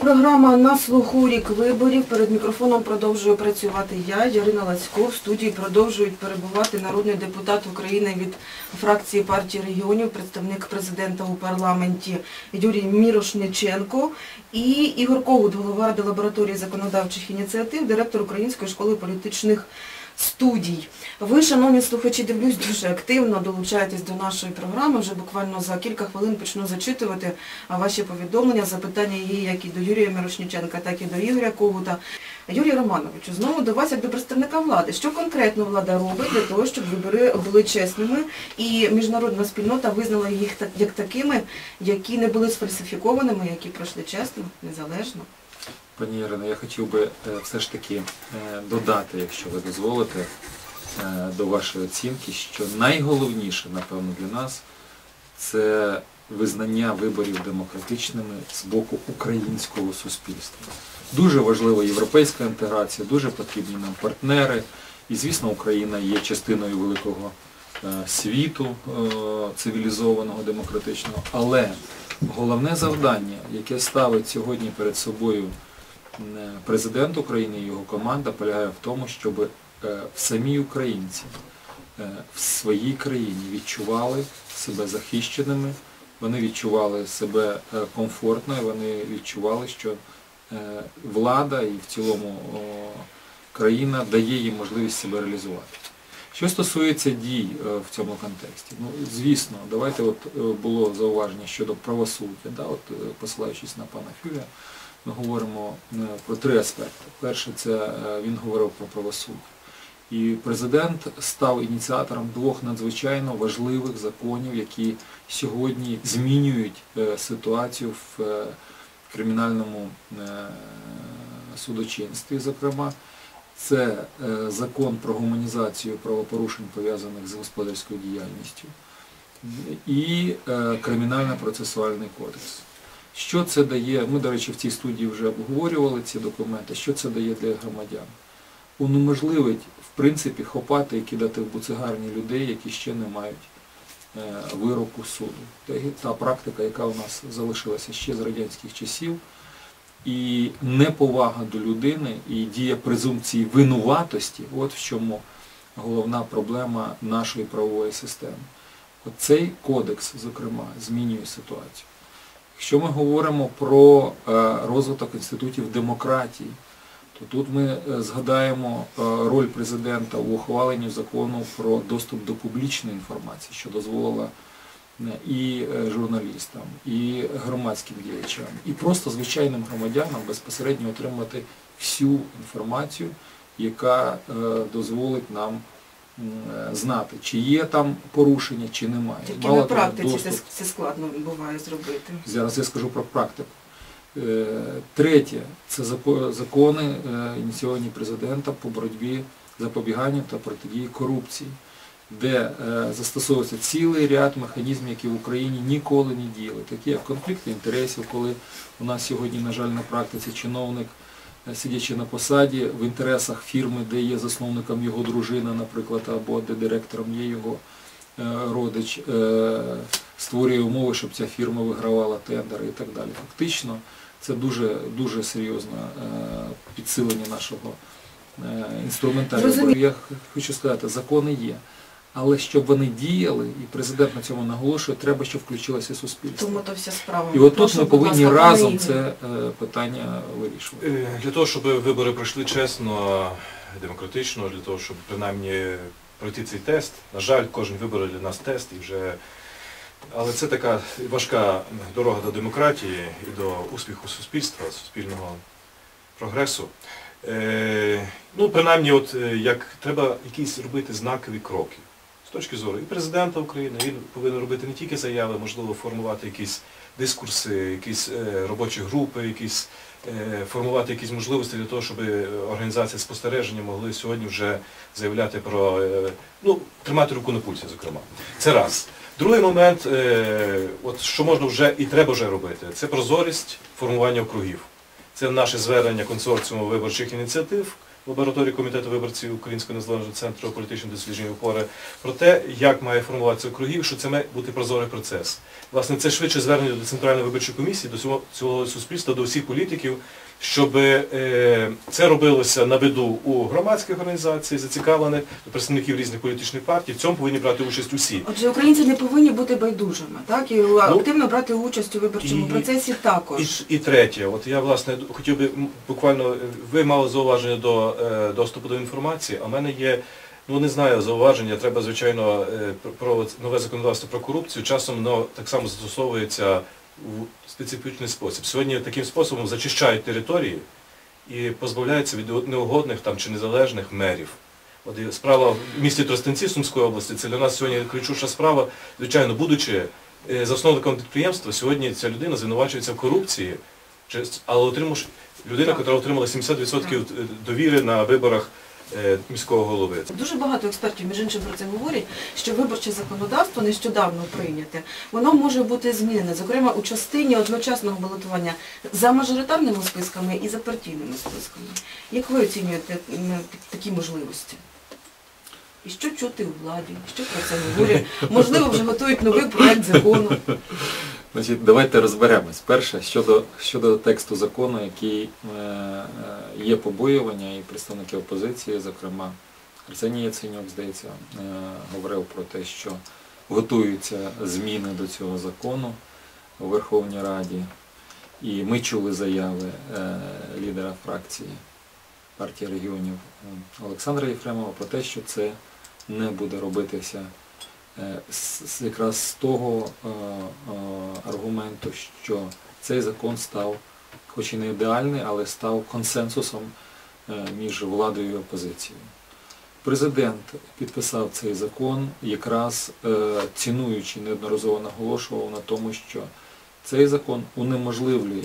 програма на слуху рік виборів. Перед мікрофоном продовжую працювати я, Ярина Лацько. В студії продовжують перебувати народний депутат України від фракції партії регіонів, представник президента у парламенті Юрій Мірошниченко і Ігор Когут, голова ради лабораторії законодавчих ініціатив, директор Української школи політичних студій. Ви, шановні слухачі, дивлюсь, дуже активно долучаєтесь до нашої програми. Вже буквально за кілька хвилин почну зачитувати ваші повідомлення. Запитання є як і до Юрія Мирошниченка, так і до Ігоря Когута. Юрій Романовичу, знову до вас як до представника влади. Що конкретно влада робить для того, щоб вибори були чесними і міжнародна спільнота визнала їх як такими, які не були сфальсифікованими, які пройшли чесно, незалежно? Пані Ірино, я хотів би е, все ж таки е, додати, якщо ви дозволите, е, до вашої оцінки, що найголовніше, напевно, для нас це визнання виборів демократичними з боку українського суспільства. Дуже важлива європейська інтеграція, дуже потрібні нам партнери. І, звісно, Україна є частиною великого світу цивілізованого, демократичного. Але головне завдання, яке ставить сьогодні перед собою президент України і його команда, полягає в тому, щоб е, самі українці е, в своїй країні відчували себе захищеними, вони відчували себе е, комфортно, і вони відчували, що влада і в цілому країна дає їм можливість себе реалізувати. Що стосується дій е, в цьому контексті, ну звісно, давайте от е, було зауваження щодо правосуддя, да, от, е, посилаючись на пана Фюля, ми говоримо про три аспекти. Перше, це він говорив про правосуддя. І президент став ініціатором двох надзвичайно важливих законів, які сьогодні змінюють ситуацію в кримінальному судочинстві, зокрема. Це е, закон про гуманізацію правопорушень, пов'язаних з господарською діяльністю, і е, кримінально-процесуальний кодекс. Що це дає? Ми, до речі, в цій студії вже обговорювали ці документи. Що це дає для громадян? Унеможливить, в принципі, хопати і кидати в буцегарні людей, які ще не мають е, вироку суду. Та практика, яка у нас залишилася ще з радянських часів, і неповага до людини, і дія презумпції винуватості, от в чому головна проблема нашої правової системи. От цей кодекс, зокрема, змінює ситуацію. Якщо ми говоримо про е, розвиток інститутів демократії, то тут ми е, згадаємо е, роль президента у ухваленні закону про доступ до публічної інформації, що дозволила і е, журналістам, і громадським діячам, і просто звичайним громадянам безпосередньо отримати всю інформацію, яка е, дозволить нам е, знати, чи є там порушення, чи немає. Тільки Мало на практиці це, це складно буває зробити. Зараз я скажу про практику. Третє це закони, ініційовані президентом по боротьбі запобіганню та протидії корупції, де е, застосовується цілий ряд механізмів, які в Україні ніколи не діяли, такі як конфлікти інтересів, коли у нас сьогодні, на жаль, на практиці чиновник, е, сидячи на посаді, в інтересах фірми, де є засновником його дружина, наприклад, або де директором є його е, родич, створює умови, щоб ця фірма вигравала тендери і так далі. Фактично, це дуже, дуже серйозне підсилення нашого інструментарію. Я хочу сказати, закони є. Але щоб вони діяли, і президент на цьому наголошує, треба, щоб включилося суспільство. Тому то вся справа. І от тут ми повинні ласка, разом це е, питання вирішувати. Е, Для того, щоб вибори пройшли чесно, демократично, для того, щоб принаймні пройти цей тест. На жаль, кожен вибори для нас тест і вже. Але це така важка дорога до демократії і до успіху суспільства, суспільного прогресу. Е, ну, принаймні, от як треба якісь робити знакові кроки. Точки зору і президента України, він повинен робити не тільки заяви, можливо, формувати якісь дискурси, якісь е, робочі групи, якісь е, формувати якісь можливості для того, щоб організації спостереження могли сьогодні вже заявляти про, е, ну, тримати руку на пульсі, зокрема. Це раз. Другий момент, от що можна вже і треба вже робити, це прозорість формування округів. Це наше звернення консорціуму виборчих ініціатив, лабораторії комітету виборців Українського незалежного центру політичних досліджень опори про те, як має формуватися округів, що це має бути прозорий процес. Власне, це швидше звернення до Центральної виборчої комісії, до цього, цього суспільства, до всіх політиків, щоб е, це робилося на виду у громадських організацій, зацікавлених, представників різних політичних партій. В цьому повинні брати участь усі. Отже, українці не повинні бути байдужими, так? І активно брати участь у виборчому Ну, і- процесі також. і третє, от я власне хотів би буквально, е, ви мали зауваження до е, доступу до інформації, а в мене є, ну не знаю, зауваження, треба, звичайно, про нове законодавство про корупцію, часом воно так само застосовується у специфічний спосіб. Сьогодні таким способом зачищають території і позбавляються від неугодних там чи незалежних мерів. От справа в місті Тростянці Сумської області, це для нас сьогодні ключуша справа. Звичайно, будучи е, засновником підприємства, сьогодні ця людина звинувачується в корупції, але отримавши людина, яка отримала 70% довіри на виборах е, міського голови. Дуже багато експертів, між іншим, про це говорять, що виборче законодавство нещодавно прийняте, воно може бути змінене, зокрема у частині одночасного балотування за мажоритарними списками і за партійними списками. Як ви оцінюєте такі можливості? І що чути у владі? Що про це говорять? Можливо, вже готують новий проект закону. Значить, давайте розберемось. Перше, щодо, щодо тексту закону, який е, е, є побоювання, і представники опозиції, зокрема Арсеній Яценюк, здається, е, говорив про те, що готуються зміни до цього закону у Верховній Раді. І ми чули заяви е, лідера фракції партії регіонів Олександра Єфремова про те, що це не буде робитися якраз з того е, е, аргументу, що цей закон став, хоч і не ідеальний, але став консенсусом е, між владою і опозицією. Президент підписав цей закон, якраз е, цінуючи, неодноразово наголошував на тому, що цей закон унеможливлює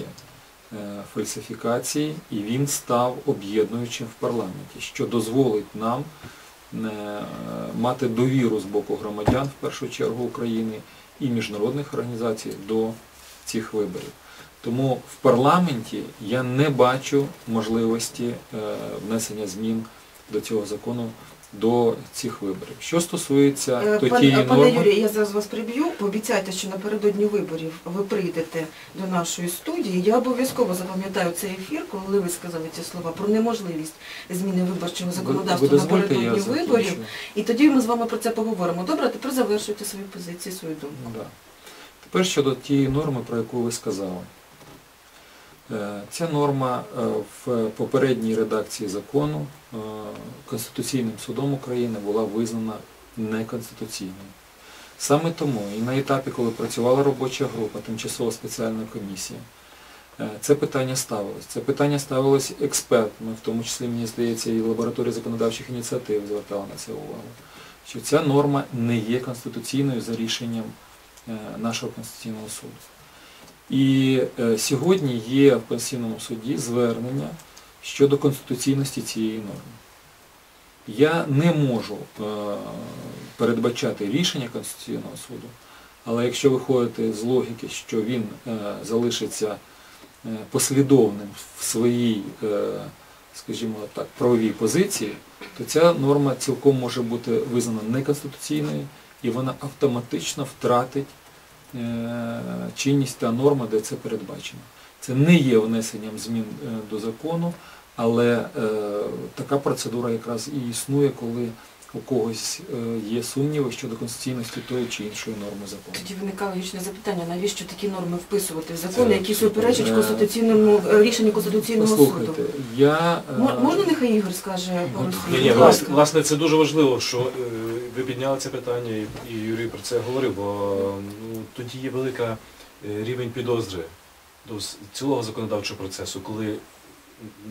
е, фальсифікації і він став об'єднуючим в парламенті, що дозволить нам е, мати довіру з боку громадян, в першу чергу України, і міжнародних організацій до цих виборів. Тому в парламенті я не бачу можливості е, внесення змін до цього закону до цих виборів. Що стосується Е, то пан- тієї Пане норми, Юрію, я зараз вас приб'ю. Пообіцяйте, що напередодні виборів ви прийдете до нашої студії. Я обов'язково запам'ятаю цей ефір, коли ви сказали ці слова про неможливість зміни виборчого законодавства ви напередодні виборів. закінчу. І тоді ми з вами про це поговоримо. Добре, тепер завершуйте свої позиції, свою думку. Ну, да. Тепер щодо тієї норми, про яку ви сказали. Е, Ця норма е, в попередній редакції закону е, Конституційним судом України була визнана неконституційною. Саме тому і на етапі, коли працювала робоча група, тимчасова спеціальна комісія, це питання ставилось. Це питання ставилось експертами, в тому числі, мені здається, і лабораторія законодавчих ініціатив звертала на це увагу, що ця норма не є конституційною за рішенням нашого Конституційного суду. І е, сьогодні є в Конституційному суді звернення щодо конституційності цієї норми. Я не можу е, передбачати рішення Конституційного суду, але якщо виходити з логіки, що він е, залишиться послідовним в своїй, скажімо так, правовій позиції, то ця норма цілком може бути визнана неконституційною і вона автоматично втратить чинність та норма, де це передбачено. Це не є внесенням змін е, до закону, але е, така процедура якраз і існує, коли у когось е, є сумніви щодо конституційності тої чи іншої норми закону. Тоді виникає логічне запитання, навіщо такі норми вписувати в закони, які суперечать Е, конституційному е, рішенню Конституційного суду. Послухайте, я... е, Можна нехай Ігор скаже? Ні, ні, власне, власне, це дуже важливо, що е, ви підняли це питання, і, Юрій про це говорив, бо тоді є велика е, рівень підозри до цілого законодавчого процесу, коли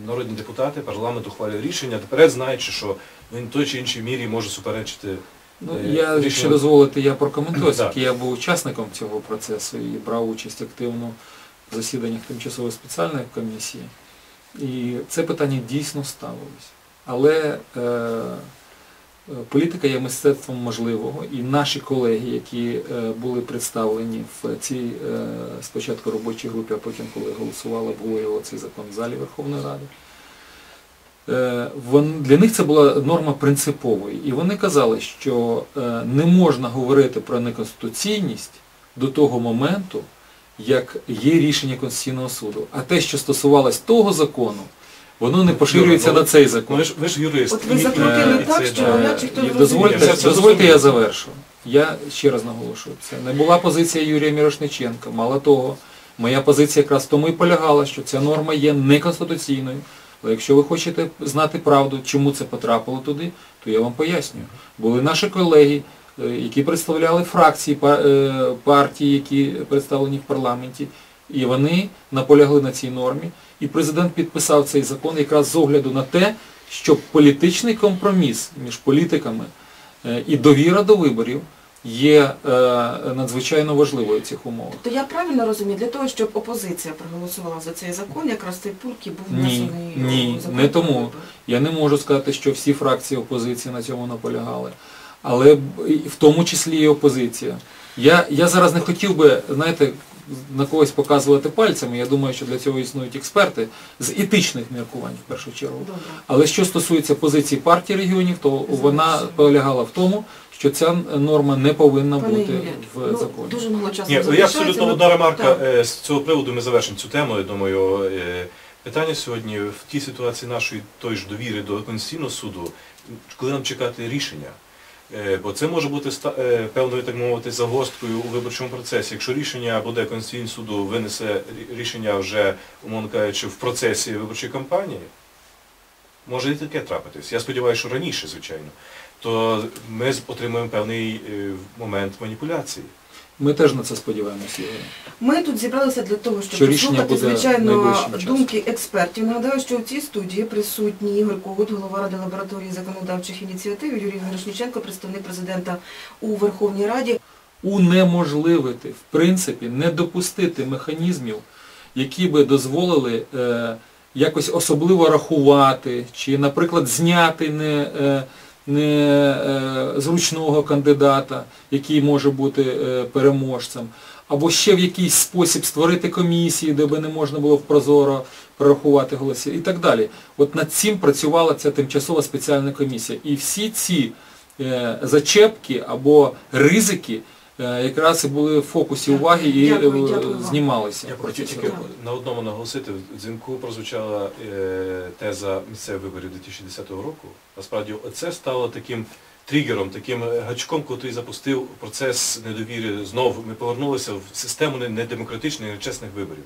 народні депутати, парламент ухвалює рішення, наперед знаючи, що він в той чи іншій мірі може суперечити. Ну, Е, я, якщо дозволите, я прокоментую, оскільки я був учасником цього процесу і брав участь активно в засіданнях тимчасової спеціальної комісії. І це питання дійсно ставилось. Але е, політика є мистецтвом можливого, і наші колеги, які е, були представлені в цій е, спочатку робочій групі, а потім, коли голосували, обговорювали цей закон в залі Верховної Ради, е, для них це була норма принциповою. І вони казали, що не можна говорити про неконституційність до того моменту, як є рішення Конституційного суду. А те, що стосувалось того закону, воно не поширюється на цей закон. ви ж, ви ж юрист. От ви закрутили і так, це, що да. навряд чи хто Е. Дозвольте, Я дозвольте я завершу. Я ще раз наголошую, це не була позиція Юрія Мірошниченка. Мало того, моя позиція якраз в тому і полягала, що ця норма є неконституційною. Але якщо ви хочете знати правду, чому це потрапило туди, то я вам пояснюю. Були наші колеги, е, які представляли фракції па- е, партії, які представлені в парламенті, і вони наполягли на цій нормі. І президент підписав цей закон якраз з огляду на те, щоб політичний компроміс між політиками е, і довіра до виборів є е, надзвичайно важливою в цих умовах. То я правильно розумію, для того, щоб опозиція проголосувала за цей закон, якраз цей пункт і був внесений ні, закон не тому. Я не можу сказати, що всі фракції опозиції на цьому наполягали, але в тому числі і опозиція. Я, я зараз не хотів би, знаєте, на когось показувати пальцями. Я думаю, що для цього існують експерти з етичних міркувань в першу чергу. Добре. Але що стосується позиції партії регіонів, то вона полягала в тому, що ця норма не повинна Пане бути Юрію, в ну, законі. дуже мало часу Ні, я абсолютно одна ремарка Так. е, з цього приводу. Ми завершимо цю тему. Я думаю, е, питання сьогодні в тій ситуації нашої тої ж довіри до Конституційного суду, коли нам чекати рішення. Е, Бо це може бути е, певною, так мовити, загосткою у виборчому процесі. Якщо рішення буде Конституційний суду винесе рішення вже, умовно кажучи, в процесі виборчої кампанії, може і таке трапитись. Я сподіваюся, що раніше, звичайно, то ми отримуємо певний е, момент маніпуляції. Ми теж на це сподіваємося. Ми тут зібралися для того, щоб Що послухати, звичайно, думки експертів. Нагадаю, що у цій студії присутні Ігор Когут, голова Ради лабораторії законодавчих ініціатив, Юрій Мірошніченко, представник президента у Верховній Раді. унеможливити, в принципі, не допустити механізмів, які би дозволили е, якось особливо рахувати, чи, наприклад, зняти не, е, не е, зручного кандидата, який може бути е, переможцем, або ще в якийсь спосіб створити комісії, де би не можна було прозоро прорахувати голоси і так далі. От над цим працювала ця тимчасова спеціальна комісія. І всі ці е, зачепки або ризики якраз і були в фокусі уваги і Дякую, е, дякую знімалися. Я хочу хотів тільки на одному наголосити. В дзвінку прозвучала е, теза місцевих виборів 2010 року. Насправді, це стало таким тригером, таким е, гачком, який запустив процес недовіри. Знову ми повернулися в систему недемократичних і нечесних виборів.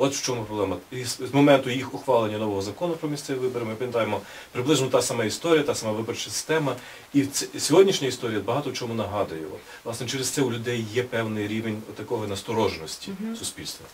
От в чому проблема. І з моменту їх ухвалення нового закону про місцеві вибори, ми пам'ятаємо приблизно та сама історія, та сама виборча система. І сьогоднішня історія багато в чому нагадує. Власне, через це у людей є певний рівень такої настороженості Мгм. суспільства.